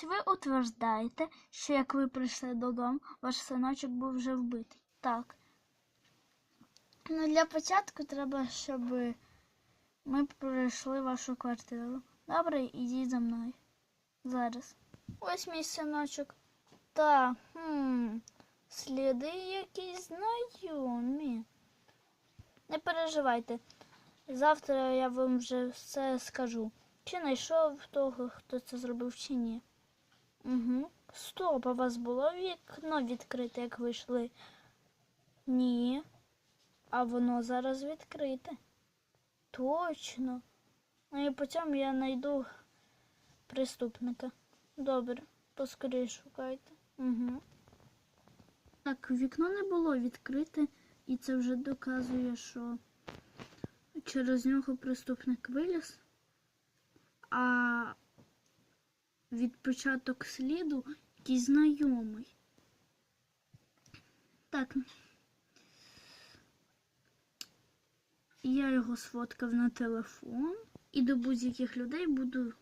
Тобто ви утверждаєте, що як ви прийшли додому, ваш синочок був вже вбитий. Так. Ну, для початку треба, щоб ми пройшли вашу квартиру. Добре, ідіть за мною. Зараз. Ось мій синочок. Так, хм, сліди якісь знайомі. Не переживайте. Завтра я вам вже все скажу. Чи знайшов того, хто це зробив, чи ні. Угу. Стоп, а у вас було вікно відкрите, як вийшли? Ні. А воно зараз відкрите. Точно. Ну і потім я знайду преступника. Добре, поскоріше шукайте. Угу. Так, вікно не було відкрите, і це вже доказує, що через нього преступник виліз, а відпочаток сліду якийсь знайомий. Так. Я його сфоткав на телефон і до будь-яких людей буду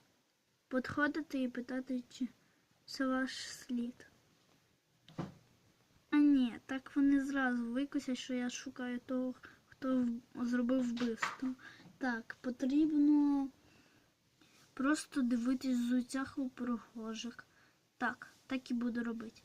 підходити і питати, чи це ваш слід. А ні, так вони зразу викосять, що я шукаю того, хто зробив вбивство. Так, потрібно просто дивитись з у прохожих. Так, так і буду робити.